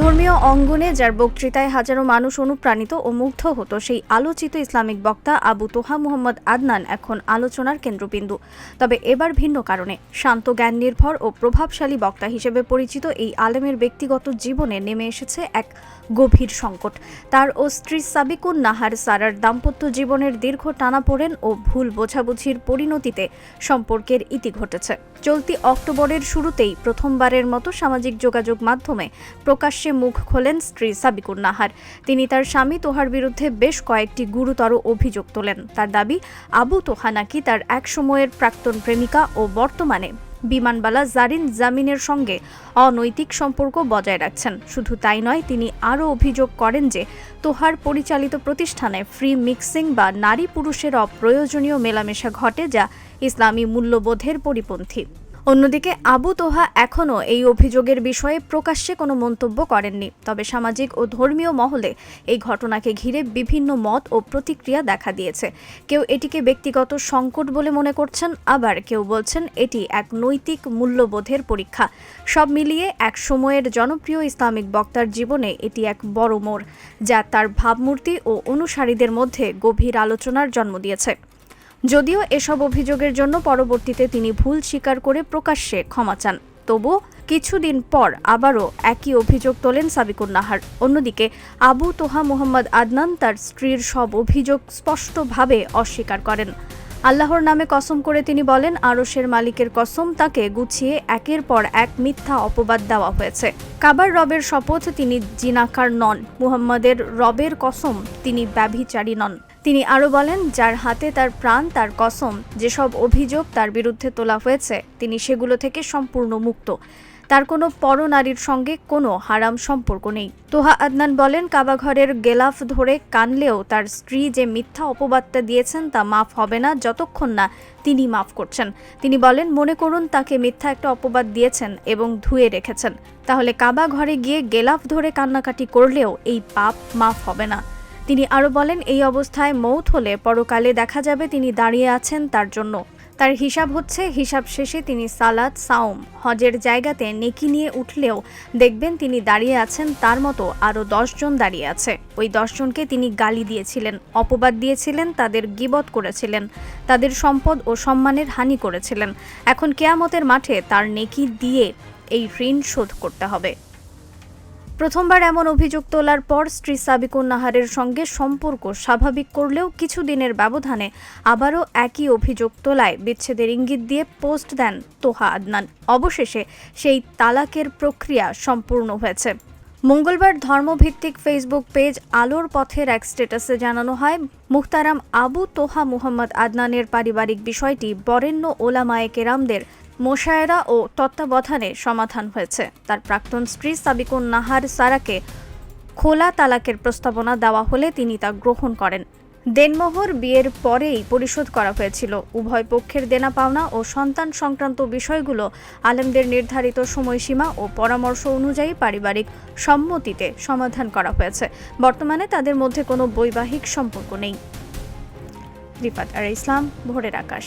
ধর্মীয় অঙ্গনে যার বক্তৃতায় হাজারো মানুষ অনুপ্রাণিত ও মুগ্ধ হতো, সেই আলোচিত ইসলামিক বক্তা আবু তোহা মুহম্মদ আদনান এখন আলোচনার কেন্দ্রবিন্দু। তবে এবার ভিন্ন কারণে, শান্ত জ্ঞান নির্ভর ও প্রভাবশালী বক্তা হিসেবে পরিচিত এই আলেমের ব্যক্তিগত জীবনে নেমে এসেছে এক গভীর সংকট। তার ও স্ত্রী সাবিকুন নাহার সারার দাম্পত্য জীবনের দীর্ঘ টানাপোড়েন ও ভুল বোঝাবুঝির পরিণতিতে সম্পর্কের ইতি ঘটেছে। চলতি অক্টোবরের শুরুতেই প্রথমবারের মতো সামাজিক যোগাযোগ মাধ্যমে প্রকাশ্যে মুখ খোলেন স্ত্রী সাবিকুর নাহার। তিনি তার স্বামী তোহার বিরুদ্ধে বেশ কয়েকটি গুরুতর অভিযোগ তোলেন। তার দাবি, আবু তোহা নাকি তার এক সময়ের প্রাক্তন প্রেমিকা ও বর্তমানে বিমানবালা জারিন জামিনের সঙ্গে অনৈতিক সম্পর্ক বজায় রাখছেন। শুধু তাই নয়, তিনি আরও অভিযোগ করেন যে তোহার পরিচালিত প্রতিষ্ঠানে ফ্রি মিক্সিং বা নারী পুরুষের অপ্রয়োজনীয় মেলামেশা ঘটে যা ইসলামী মূল্যবোধের পরিপন্থী। অন্যদিকে আবু তোহা এখনও এই অভিযোগের বিষয়ে প্রকাশ্যে কোনো মন্তব্য করেননি। তবে সামাজিক ও ধর্মীয় মহলে এই ঘটনাকে ঘিরে বিভিন্ন মত ও প্রতিক্রিয়া দেখা দিয়েছে। কেউ এটিকে ব্যক্তিগত সংকট বলে মনে করছেন, আবার কেউ বলছেন এটি এক নৈতিক মূল্যবোধের পরীক্ষা। সব মিলিয়ে এক সময়ের জনপ্রিয় ইসলামিক বক্তার জীবনে এটি এক বড় মোড়, যা তার ভাবমূর্তি ও অনুসারীদের মধ্যে গভীর আলোচনার জন্ম দিয়েছে। যদিও এসব অভিযোগের জন্য পরবর্তীতে তিনি ভুল স্বীকার করে প্রকাশ্যে ক্ষমা চান। তবু কিছুদিন পর আবারও একই অভিযোগ তোলেন সাবিকুর নাহার। অন্যদিকে আবু তোহা মোহাম্মদ আদনান তার স্ত্রীর সব অভিযোগ স্পষ্টভাবে অস্বীকার করেন। আল্লাহর নামে কসম করে তিনি বলেন, আরশের মালিকের কসম তাকে গুছিয়ে একের পর এক মিথ্যা অপবাদ দেওয়া হয়েছে। কাবার রবের শপথ তিনি জিনাকার নন, মুহাম্মাদের রবের কসম তিনি ব্যভিচারী নন। তিনি আরও বলেন, যার হাতে তার প্রাণ, তার কসম, যেসব অভিযোগ তার বিরুদ্ধে তোলা হয়েছে, তিনি সেগুলো থেকে সম্পূর্ণ মুক্ত। তার কোনো পরনারীর সঙ্গে কোনো হারাম সম্পর্ক নেই। তোহা আদনান বলেন, কাবাঘরের গেলাফ ধরে কানলেও তার স্ত্রী যে মিথ্যা অপবাদটা দিয়েছেন তা মাফ হবে না, যতক্ষণ না তিনি মাফ করছেন। তিনি বলেন, মনে করুন, তাকে মিথ্যা একটা অপবাদ দিয়েছেন এবং ধুয়ে রেখেছেন। তাহলে কাবা ঘরে গিয়ে গেলাফ ধরে কান্নাকাটি করলেও এই পাপ মাফ হবে না। তিনি আরও বলেন, এই অবস্থায় মৌত হলে পরকালে দেখা যাবে তিনি দাঁড়িয়ে আছেন তার জন্য। তার হিসাব হচ্ছে, হিসাব শেষে তিনি সালাদ, সাওম, হজের জায়গাতে নেকি নিয়ে উঠলেও দেখবেন তিনি দাঁড়িয়ে আছেন তার মতো আরও দশজন দাঁড়িয়ে আছে। ওই দশজনকে তিনি গালি দিয়েছিলেন, অপবাদ দিয়েছিলেন, তাদের গিবত করেছিলেন, তাদের সম্পদ ও সম্মানের হানি করেছিলেন। এখন কেয়ামতের মাঠে তার নেকি দিয়ে এই ঋণ শোধ করতে হবে। প্রথমবার এমন অভিযোগ তোলার পর স্ত্রী সাবিকুন নাহারের সঙ্গে সম্পর্ক স্বাভাবিক করলেও কিছুদিনের ব্যবধানে আবারও একই অভিযোগ তোলায়। বিচ্ছেদের ইঙ্গিত দিয়ে পোস্ট দেন তোহা আদনান। অবশেষে সেই তালাকের প্রক্রিয়া সম্পূর্ণ হয়েছে। মঙ্গলবার ধর্মভিত্তিক ফেসবুক পেজ আলোর পথের এক স্ট্যাটাসে জানানো হয়, মুখতারাম আবু তোহা মুহাম্মদ আদনানের পারিবারিক বিষয়টি বরেণ্য ওলামায়ে কেরামদের মোশায়েরা ও তত্ত্বাবধানে সমাধান হয়েছে। তার প্রাক্তন স্ত্রী সাবিকুন নাহার সারাকে খোলা তালাকের প্রস্তাবনা দেওয়া হলে তিনি তা গ্রহণ করেন। দেনমোহর বিয়ের পরেই পরিশোধ করা হয়েছিল। উভয় পক্ষের দেনা পাওনা ও সন্তান সংক্রান্ত বিষয়গুলো আলেমদের নির্ধারিত সময়সীমা ও পরামর্শ অনুযায়ী পারিবারিক সম্মতিতে সমাধান করা হয়েছে। বর্তমানে তাদের মধ্যে কোনো বৈবাহিক সম্পর্ক নেই। রিফাত আর ইসলাম, ভোরের আকাশ।